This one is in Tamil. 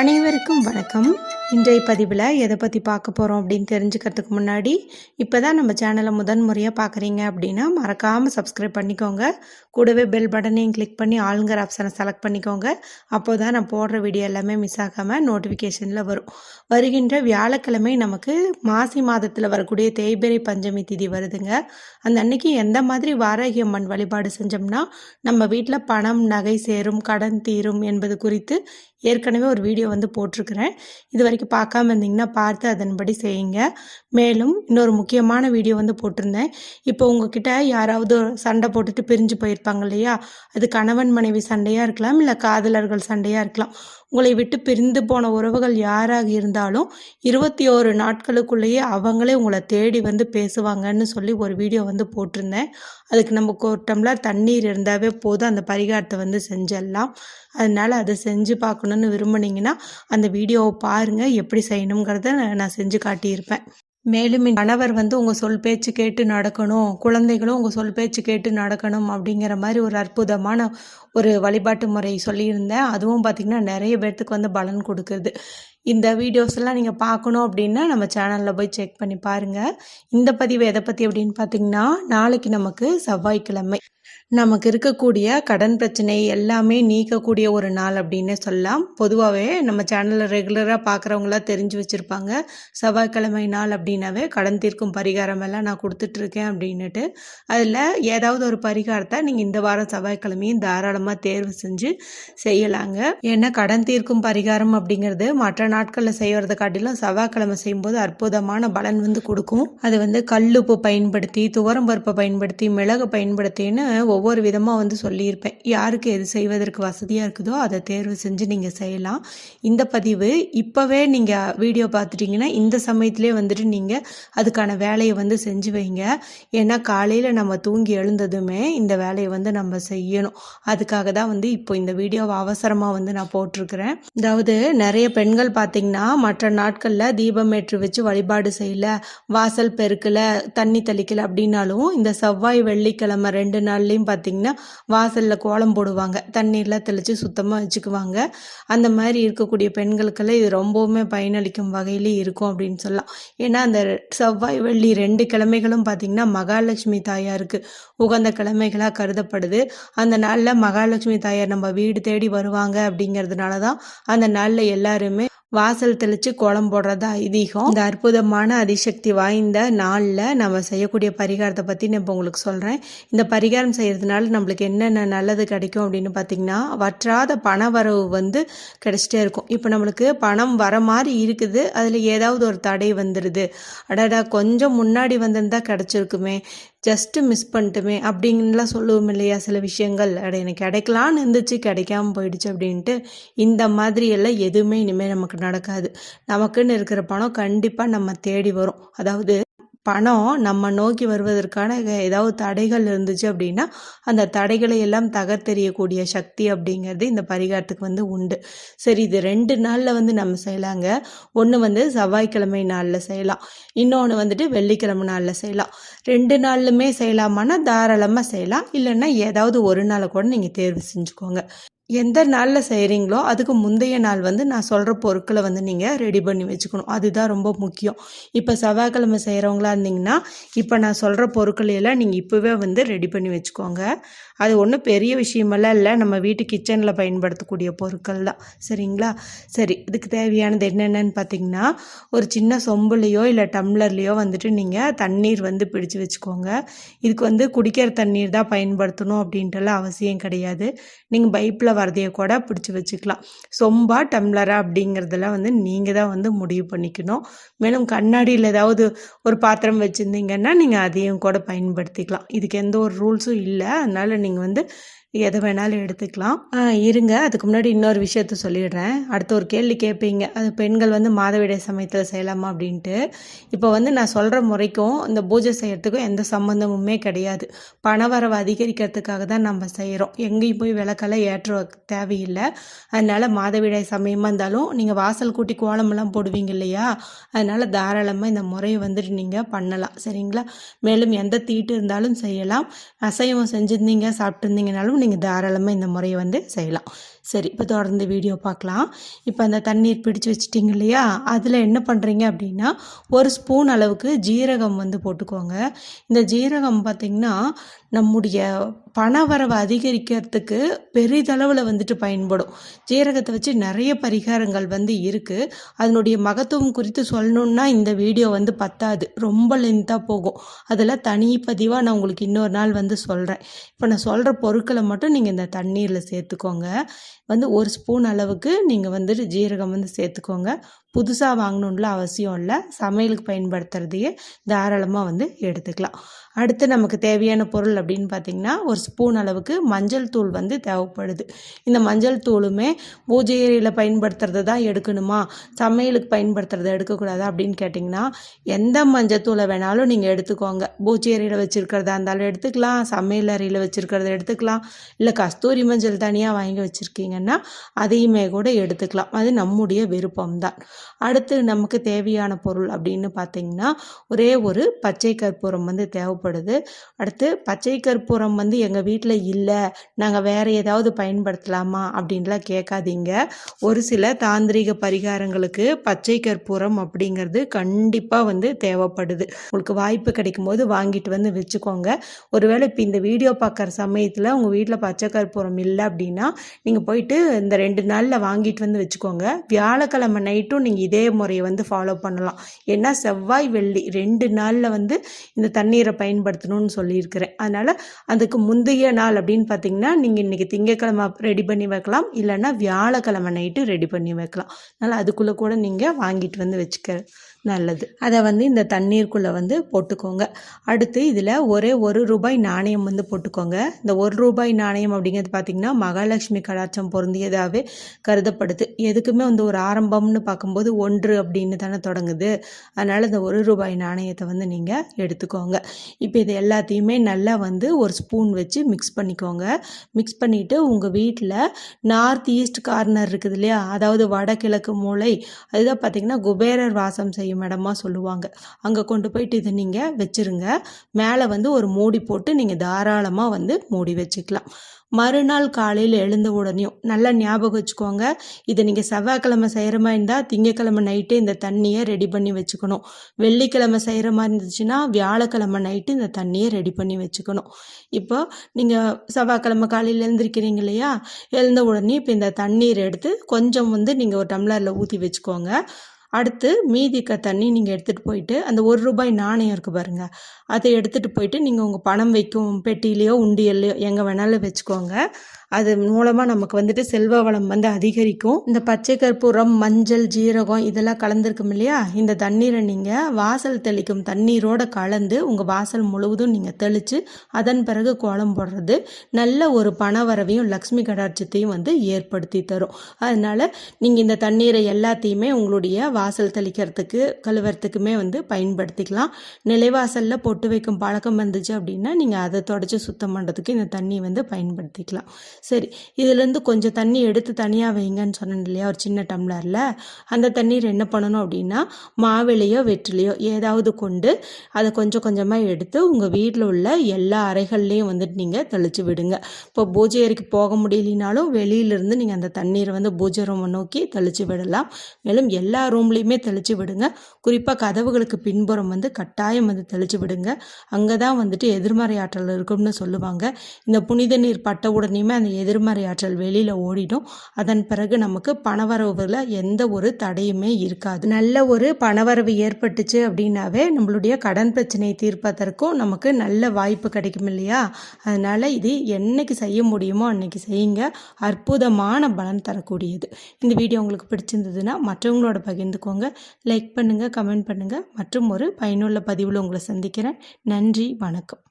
அனைவருக்கும் வணக்கம். இன்றைய பதிவில் எதை பற்றி பார்க்க போகிறோம் அப்படின்னு தெரிஞ்சுக்கிறதுக்கு முன்னாடி இப்போ தான் நம்ம சேனலை முதன் முறையாக பார்க்குறீங்க அப்படின்னா மறக்காமல் சப்ஸ்கிரைப் பண்ணிக்கோங்க. கூடவே பெல் பட்டனையும் கிளிக் பண்ணி ஆளுங்கிற ஆப்ஷனை செலக்ட் பண்ணிக்கோங்க. அப்போ தான் நான் போடுற வீடியோ எல்லாமே மிஸ் ஆகாமல் நோட்டிஃபிகேஷனில் வரும். வருகின்ற வியாழக்கிழமை நமக்கு மாசி மாதத்தில் வரக்கூடிய தேய்பிரை பஞ்சமி திதி வருதுங்க. அந்த அன்னைக்கு எந்த மாதிரி வாராகி அம்மன் வழிபாடு செஞ்சோம்னா நம்ம வீட்டில் பணம் நகை சேரும் கடன் தீரும் என்பது குறித்து ஏற்கனவே ஒரு வீடியோ வந்து போட்டிருக்கிறேன். இது வரைக்கும் பார்க்காம இருந்தீங்கன்னா பார்த்து அதன்படி செய்யுங்க. மேலும் இன்னொரு முக்கியமான வீடியோ வந்து போட்டிருந்தேன். இப்போ உங்ககிட்ட யாராவது சண்டை போட்டுட்டு பிரிஞ்சு போயிருப்பாங்க இல்லையா? அது கணவன் மனைவி சண்டையாக இருக்கலாம் இல்லை காதலர்கள் சண்டையாக இருக்கலாம். உங்களை விட்டு பிரிந்து போன உறவுகள் யாராக இருந்தாலும் இருபத்தி ஓரு நாட்களுக்குள்ளேயே அவங்களே உங்களை தேடி வந்து பேசுவாங்கன்னு சொல்லி ஒரு வீடியோ வந்து போட்டிருந்தேன். அதுக்கு நமக்கு ஒரு டம்ளர் தண்ணீர் இருந்தாவே போதும். அந்த பரிகாரத்தை வந்து செஞ்சிடலாம் அதனால் அதை செஞ்சு பார்க்கணுன்னு விரும்புனீங்கன்னா அந்த வீடியோவை பாருங்கள் எப்படி செய்யணுங்கிறத நான் செஞ்சு காட்டியிருப்பேன். மேலும் கணவர் வந்து உங்கள் சொல் பேச்சு கேட்டு நடக்கணும் குழந்தைகளும் உங்கள் சொல் பேச்சு கேட்டு நடக்கணும் அப்படிங்கிற மாதிரி ஒரு அற்புதமான ஒரு வழிபாட்டு முறை சொல்லியிருந்தேன். அதுவும் பார்த்திங்கன்னா நிறைய பேர்த்துக்கு வந்து பலன் கொடுக்குது. இந்த வீடியோஸ் எல்லாம் நீங்கள் பார்க்கணும் அப்படின்னா நம்ம சேனலில் போய் செக் பண்ணி பாருங்கள் இந்த பதிவு எதை பற்றி அப்படின்னு பார்த்தீங்கன்னா நாளைக்கு நமக்கு செவ்வாய்க்கிழமை. நமக்கு இருக்கக்கூடிய கடன் பிரச்சனை எல்லாமே நீக்கக்கூடிய ஒரு நாள் அப்படின்னே சொல்லலாம். பொதுவாகவே நம்ம சேனலில் ரெகுலராக பார்க்குறவங்களாம் தெரிஞ்சு வச்சுருப்பாங்க. செவ்வாய்க்கிழமை நாள் அப்படின்னாவே கடன் தீர்க்கும் பரிகாரம் எல்லாம் நான் கொடுத்துட்ருக்கேன் அப்படின்னுட்டு. அதில் ஏதாவது ஒரு பரிகாரத்தை நீங்கள் இந்த வாரம் செவ்வாய்க்கிழமையும் தாராளமாக தேர்வு செஞ்சு செய்யலாங்க. ஏன்னா கடன் தீர்க்கும் பரிகாரம் அப்படிங்கிறது மற்ற நாட்களில் செய்கிறத காட்டிலும் செவ்வாய்க்கிழமை செய்யும்போது அற்புதமான பலன் வந்து கொடுக்கும். அது வந்து கல்லுப்பு பயன்படுத்தி துவரம் பருப்பை பயன்படுத்தி மிளகு பயன்படுத்தின்னு ஒவ்வொரு விதமாக வந்து சொல்லியிருப்பேன். யாருக்கு எது செய்வதற்கு வசதியாக இருக்குதோ அதை தேர்வு செஞ்சு நீங்கள் செய்யலாம். இந்த பதிவு இப்போவே நீங்கள் வீடியோ பார்த்துட்டிங்கன்னா இந்த சமயத்துலேயே வந்துட்டு நீங்கள் அதுக்கான வேலையை வந்து செஞ்சு வைங்க. ஏன்னா காலையில் நம்ம தூங்கி எழுந்ததுமே இந்த வேலையை வந்து நம்ம செய்யணும். அதுக்காக தான் வந்து இப்போ இந்த வீடியோவை அவசரமாக வந்து நான் போட்டிருக்கிறேன். அதாவது நிறைய பெண்கள் பார்த்திங்கன்னா மற்ற நாட்களில் தீபம் ஏற்றி வச்சு வழிபாடு செய்யல வாசல் பெருக்கல தண்ணி தெளிக்கல அப்படின்னாலும் இந்த செவ்வாய் வெள்ளிக்கிழமை ரெண்டு நாள்லேயும் பார்த்திங்கன்னா வாசலில் கோலம் போடுவாங்க. தண்ணீர்லாம் தெளித்து சுத்தமாக வச்சுக்குவாங்க. அந்த மாதிரி இருக்கக்கூடிய பெண்களுக்கெல்லாம் இது ரொம்பவுமே பயனளிக்கும் வகையிலே இருக்கும் அப்படின்னு சொல்லலாம். ஏன்னா அந்த செவ்வாய் வெள்ளி ரெண்டு கிழமைகளும் பார்த்திங்கன்னா மகாலட்சுமி தாயாருக்கு உகந்த கிழமைகளாக கருதப்படுது. அந்த நாளில் மகாலட்சுமி தாயார் நம்ம வீடு தேடி வருவாங்க அப்படிங்கிறதுனால தான் அந்த நாளில் எல்லாருமே வாசல் தெளித்து கோலம் போடுறது ஐதீகம். இந்த அற்புதமான அதிசக்தி வாய்ந்த நாளில் நம்ம செய்யக்கூடிய பரிகாரத்தை பற்றி நான் இப்போ உங்களுக்கு சொல்கிறேன் இந்த பரிகாரம் செய்கிறதுனால நம்மளுக்கு என்னென்ன நல்லது கிடைக்கும் அப்படின்னு பார்த்திங்கன்னா வற்றாத பண வரவு வந்து கிடச்சிட்டே இருக்கும். இப்போ நம்மளுக்கு பணம் வர மாதிரி இருக்குது. அதில் ஏதாவது ஒரு தடை வந்துடுது அடடா கொஞ்சம் முன்னாடி வந்திருந்தால் கிடச்சிருக்குமே. ஜஸ்ட்டு மிஸ் பண்ணிட்டுமே அப்படின்லாம் சொல்லுவோம் இல்லையா சில விஷயங்கள். அட எனக்கு கிடைக்கலான்னு இருந்துச்சு கிடைக்காம போயிடுச்சு அப்படின்ட்டு இந்த மாதிரி எல்லாம் எதுவுமே இனிமேல் நமக்கு நடக்காது. நமக்குன்னு இருக்கிற பணம் கண்டிப்பாக நம்ம தேடி வரும். அதாவது பணம் நம்ம நோக்கி வருவதற்கான ஏதாவது தடைகள் இருந்துச்சு அப்படின்னா அந்த தடைகளை எல்லாம் தகர்த்தெறியக்கூடிய சக்தி அப்படிங்கிறது இந்த பரிகாரத்துக்கு வந்து உண்டு. சரி இது ரெண்டு நாளில் வந்து நம்ம செய்யலாங்க. ஒன்று வந்து செவ்வாய்க்கிழமை நாளில் செய்யலாம். இன்னொன்று வந்துட்டு வெள்ளிக்கிழமை நாளில் செய்யலாம். ரெண்டு நாள்லுமே செய்யலாமான்னா தாராளமாக செய்யலாம். இல்லைன்னா ஏதாவது ஒரு நாளை கூட நீங்கள் தேர்வு செஞ்சுக்கோங்க. எந்த நாளில் செய்கிறீங்களோ அதுக்கு முந்தைய நாள் வந்து நான் சொல்கிற பொருட்களை வந்து நீங்கள் ரெடி பண்ணி வச்சுக்கணும். அதுதான் ரொம்ப முக்கியம். இப்போ செவ்வாய்க்கிழமை செய்கிறவங்களா இருந்தீங்கன்னா இப்போ நான் சொல்கிற பொருட்களையெல்லாம் நீங்கள் இப்போவே வந்து ரெடி பண்ணி வச்சுக்கோங்க. அது ஒன்றும் பெரிய விஷயமெல்லாம் இல்லை. நம்ம வீட்டு கிச்சனில் பயன்படுத்தக்கூடிய பொருட்கள் தான். சரிங்களா? சரி இதுக்கு தேவையானது என்னென்னு பார்த்தீங்கன்னா ஒரு சின்ன சொம்புலேயோ இல்லை டம்ளர்லேயோ வந்துட்டு நீங்கள் தண்ணீர் வந்து பிடிச்சு வச்சுக்கோங்க. இதுக்கு வந்து குடிக்கிற தண்ணீர் தான் பயன்படுத்தணும் அப்படின்ட்டுலாம் அவசியம் கிடையாது. நீங்கள் பைப்பில் வரதையை கூட பிடிச்சி வச்சுக்கலாம். சொம்பா டம்ளரா அப்படிங்கிறதெல்லாம் வந்து நீங்கள் தான் வந்து முடிவு பண்ணிக்கணும். மேலும் கண்ணாடியில் ஏதாவது ஒரு பாத்திரம் வச்சுருந்தீங்கன்னா நீங்கள் அதையும் கூட பயன்படுத்திக்கலாம். இதுக்கு எந்த ஒரு ரூல்ஸும் இல்லை. அதனால் நீங்கள் நீங்கள் வந்து எதை வேணாலும் எடுத்துக்கலாம். இருங்க. அதுக்கு முன்னாடி இன்னொரு விஷயத்த சொல்லிடுறேன். அடுத்த ஒரு கேள்வி கேட்பீங்க அது பெண்கள் வந்து மாதவிடை சமயத்தில் செய்யலாமா அப்படின்ட்டு. இப்போ வந்து நான் சொல்கிற முறைக்கும் இந்த பூஜை செய்கிறதுக்கும் எந்த சம்மந்தமுமே கிடையாது. பணவரவு அதிகரிக்கிறதுக்காக தான் நம்ம செய்கிறோம் எங்கேயும் போய் விளக்கெல்லாம் ஏற்ற தேவையில்லை. அதனால் மாதவிடாய் சமயமாக இருந்தாலும் நீங்கள் வாசல் கூட்டி கோலமெல்லாம் போடுவீங்க இல்லையா? அதனால் தாராளமாக இந்த முறையை வந்துட்டு நீங்கள் பண்ணலாம். சரிங்களா? மேலும் எந்த தீட்டு இருந்தாலும் செய்யலாம். அசைவம் செஞ்சுருந்தீங்க சாப்பிட்டுருந்தீங்கனாலும் நீங்கள் தாராளமாக இந்த முறையை வந்து செய்யலாம். சரி இப்போ தொடர்ந்து வீடியோ பார்க்கலாம். இப்போ அந்த தண்ணீர் பிடிச்சு வச்சிட்டிங்க இல்லையா? அதில் என்ன பண்ணுறீங்க அப்படின்னா ஒரு ஸ்பூன் அளவுக்கு ஜீரகம் வந்து போட்டுக்கோங்க. இந்த ஜீரகம் பார்த்திங்கன்னா நம்முடைய பணவரவை அதிகரிக்கிறதுக்கு பெரிதளவில் வந்துட்டு பயன்படும். ஜீரகத்தை வச்சு நிறைய பரிகாரங்கள் வந்து இருக்குது அதனுடைய மகத்துவம் குறித்து சொல்லணுன்னா இந்த வீடியோ வந்து பத்தாது. ரொம்ப லென்த்தாக போகும். அதில் தனி பதிவாக நான் உங்களுக்கு இன்னொரு நாள் வந்து சொல்கிறேன் இப்போ நான் சொல்கிற பொருட்களை மட்டும் நீங்கள் இந்த தண்ணீரில் சேர்த்துக்கோங்க. வந்து ஒரு ஸ்பூன் அளவுக்கு நீங்கள் வந்துட்டு ஜீரகம் வந்து சேர்த்துக்கோங்க. புதுசாக வாங்கணுன்ல அவசியம் இல்லை. சமையலுக்கு பயன்படுத்துகிறதையே தாராளமாக வந்து எடுத்துக்கலாம். அடுத்து நமக்கு தேவையான பொருள் அப்படின்னு பார்த்திங்கன்னா ஒரு ஸ்பூன் அளவுக்கு மஞ்சள் தூள் வந்து தேவைப்படுது. இந்த மஞ்சள் தூளுமே பூஜை ஏரியில் பயன்படுத்துறது தான் எடுக்கணுமா? சமையலுக்கு பயன்படுத்துறத எடுக்கக்கூடாதா அப்படின்னு கேட்டிங்கன்னா எந்த மஞ்சள் தூளை வேணாலும் நீங்கள் எடுத்துக்கோங்க. பூஜை ஏரியில் வச்சுருக்கிறதா இருந்தாலும் எடுத்துக்கலாம். சமையல் அறையில் வச்சுருக்கிறத எடுத்துக்கலாம். இல்லை கஸ்தூரி மஞ்சள் தனியாக வாங்கி வச்சுருக்கீங்கன்னா அதையுமே கூட எடுத்துக்கலாம். அது நம்முடைய விருப்பம் தான் அடுத்து நமக்கு தேவையான பொருள் அப்படின்னு பார்த்தீங்கன்னா ஒரே ஒரு பச்சை கற்பூரம் வந்து தேவைப்படுது. அடுத்து பச்சை கற்பூரம் வந்து எங்கள் வீட்டில் இல்லை நாங்கள் வேறு ஏதாவது பயன்படுத்தலாமா அப்படின்லாம் கேட்காதீங்க. ஒரு சில தாந்திரிக பரிகாரங்களுக்கு பச்சை கற்பூரம் அப்படிங்கிறது கண்டிப்பாக வந்து தேவைப்படுது. உங்களுக்கு வாய்ப்பு கிடைக்கும் போது வாங்கிட்டு வந்து வச்சுக்கோங்க. ஒருவேளை இப்போ இந்த வீடியோ பார்க்குற சமயத்தில் உங்கள் வீட்டில் பச்சை கற்பூரம் இல்லை அப்படின்னா நீங்கள் போயிட்டு இந்த ரெண்டு நாளில் வாங்கிட்டு வந்து வச்சுக்கோங்க. வியாழக்கிழமை நைட்டும் நீங்கள் இதே முறையை வந்து ஃபாலோ பண்ணலாம். ஏன்னா செவ்வாய் வெள்ளி ரெண்டு நாளில் வந்து இந்த தண்ணீரை பயன்படுத்தணும்னு சொல்லியிருக்கிறேன். அதனால் அதுக்கு முந்தைய நாள் அப்படின்னு பார்த்தீங்கன்னா நீங்கள் இன்றைக்கி திங்கக்கிழமை ரெடி பண்ணி வைக்கலாம். இல்லைன்னா வியாழக்கிழமை நைட்டு ரெடி பண்ணி வைக்கலாம். அதனால் அதுக்குள்ளே கூட நீங்கள் வாங்கிட்டு வந்து வச்சுக்க நல்லது. அதை வந்து இந்த தண்ணீருக்குள்ளே வந்து போட்டுக்கோங்க. அடுத்து இதில் ஒரே ஒரு ரூபாய் நாணயம் வந்து போட்டுக்கோங்க. இந்த ஒரு ரூபாய் நாணயம் அப்படிங்கிறது பார்த்திங்கன்னா மகாலட்சுமி கடாச்சம் பொருந்தியதாகவே கருதப்படுது. எதுக்குமே வந்து ஒரு ஆரம்பம்னு பார்க்கும்போது ஒன்று அப்படின்னு தானே தொடங்குது. அதனால் இந்த ஒரு ரூபாய் நாணயத்தை வந்து நீங்கள் எடுத்துக்கோங்க. இப்போ இது எல்லாத்தையுமே நல்லா வந்து ஒரு ஸ்பூன் வச்சு மிக்ஸ் பண்ணிக்கோங்க. மிக்ஸ் பண்ணிவிட்டு உங்கள் வீட்டில் நார்த் ஈஸ்ட் கார்னர் இருக்குது இல்லையா? அதாவது வடகிழக்கு மூளை அதுதான் பார்த்திங்கன்னா குபேரர் வாசம் செய்யும் செய்யும் இடமா சொல்லுவாங்க. அங்கே கொண்டு போயிட்டு இதை நீங்கள் வச்சுருங்க. மேலே வந்து ஒரு மூடி போட்டு நீங்கள் தாராளமாக வந்து மூடி வச்சுக்கலாம். மறுநாள் காலையில் எழுந்த உடனேயும் நல்லா ஞாபகம் வச்சுக்கோங்க. இதை நீங்கள் செவ்வாய்க்கிழமை செய்கிற மாதிரி இருந்தால் திங்கக்கிழமை நைட்டே இந்த தண்ணியை ரெடி பண்ணி வச்சுக்கணும். வெள்ளிக்கிழமை செய்கிற மாதிரி இருந்துச்சுன்னா வியாழக்கிழமை நைட்டு இந்த தண்ணியை ரெடி பண்ணி வச்சுக்கணும். இப்போ நீங்கள் செவ்வாய்க்கிழமை காலையில் எழுந்திருக்கிறீங்க இல்லையா? எழுந்த உடனே இப்போ இந்த தண்ணீர் எடுத்து கொஞ்சம் வந்து நீங்கள் ஒரு டம்ளரில் ஊற்றி வச்சுக்கோங்க. அடுத்து மீதிக்க தண்ணி நீங்கள் எடுத்துகிட்டு போயிட்டு அந்த ஒரு ரூபாய் நாணயம் இருக்குது பாருங்கள் அதை எடுத்துகிட்டு போயிட்டு நீங்கள் உங்கள் பணம் வைக்கும் பெட்டியிலையோ உண்டியல்லையோ எங்கே வேணாலும் வச்சுக்கோங்க. அது மூலமாக நமக்கு வந்துட்டு செல்வ வளம் வந்து அதிகரிக்கும். இந்த பச்சை கற்பூரம் மஞ்சள் ஜீரகம் இதெல்லாம் கலந்துருக்கும் இல்லையா? இந்த தண்ணீரை நீங்கள் வாசல் தெளிக்கும் தண்ணீரோட கலந்து உங்கள் வாசல் முழுவதும் நீங்கள் தெளித்து அதன் பிறகு கோலம் போடுறது நல்ல ஒரு பணவரவையும் லக்ஷ்மி கடாட்சத்தையும் வந்து ஏற்படுத்தி தரும். அதனால் நீங்கள் இந்த தண்ணீரை எல்லாத்தையுமே உங்களுடைய வாசல் தெளிக்கிறதுக்கு கழுவுறதுக்குமே வந்து பயன்படுத்திக்கலாம். நிலைவாசலில் பொட்டு வைக்கும் பழக்கம் வந்துச்சு அப்படின்னா நீங்கள் அதை தொடச்சி சுத்தம் பண்ணுறதுக்கு இந்த தண்ணி வந்து பயன்படுத்திக்கலாம். சரி இதுலேருந்து கொஞ்சம் தண்ணி எடுத்து தனியாக வைங்கன்னு சொன்னேன் இல்லையா ஒரு சின்ன டம்ளரில். அந்த தண்ணீர் என்ன பண்ணணும் அப்படின்னா மாவிலையோ வெற்றிலையோ ஏதாவது கொண்டு அதை கொஞ்சம் கொஞ்சமாக எடுத்து உங்கள் வீட்டில் உள்ள எல்லா அறைகள்லேயும் வந்துட்டு நீங்கள் தெளித்து விடுங்க. இப்போ பூஜை அறைக்கு போக முடியலனாலும் வெளியிலேருந்து நீங்கள் அந்த தண்ணீரை வந்து பூஜை ரூமை நோக்கி தெளித்து விடலாம். மேலும் எல்லா ரூம்லேயுமே தெளித்து விடுங்க. குறிப்பாக கதவுகளுக்கு பின்புறம் வந்து கட்டாயம் வந்து தெளித்து விடுங்க. அங்கே தான் வந்துட்டு எதிர்மறை ஆற்றல் இருக்கும்னு சொல்லுவாங்க. இந்த புனித நீர் பட்ட உடனேயுமே அந்த எதிர்மறை ஆற்றல் வெளியில் ஓடிடும். அதன் பிறகு நமக்கு பணவரவுல எந்த ஒரு தடையுமே இருக்காது. நல்ல ஒரு பணவரவு ஏற்பட்டுச்சு அப்படின்னாவே நம்மளுடைய கடன் பிரச்சனையை தீர்ப்பதற்கும் நமக்கு நல்ல வாய்ப்பு கிடைக்கும் இல்லையா? அதனால் இது என்னைக்கு செய்ய முடியுமோ அன்னைக்கு செய்யுங்க. அற்புதமான பலன் தரக்கூடியது. இந்த வீடியோ உங்களுக்கு பிடிச்சிருந்ததுன்னா மற்றவங்களோட பகிர்ந்துக்கோங்க. லைக் பண்ணுங்கள் கமெண்ட் பண்ணுங்கள் மற்றும் ஒரு பயனுள்ள பதிவில் உங்களை சந்திக்கிறேன். நன்றி வணக்கம்.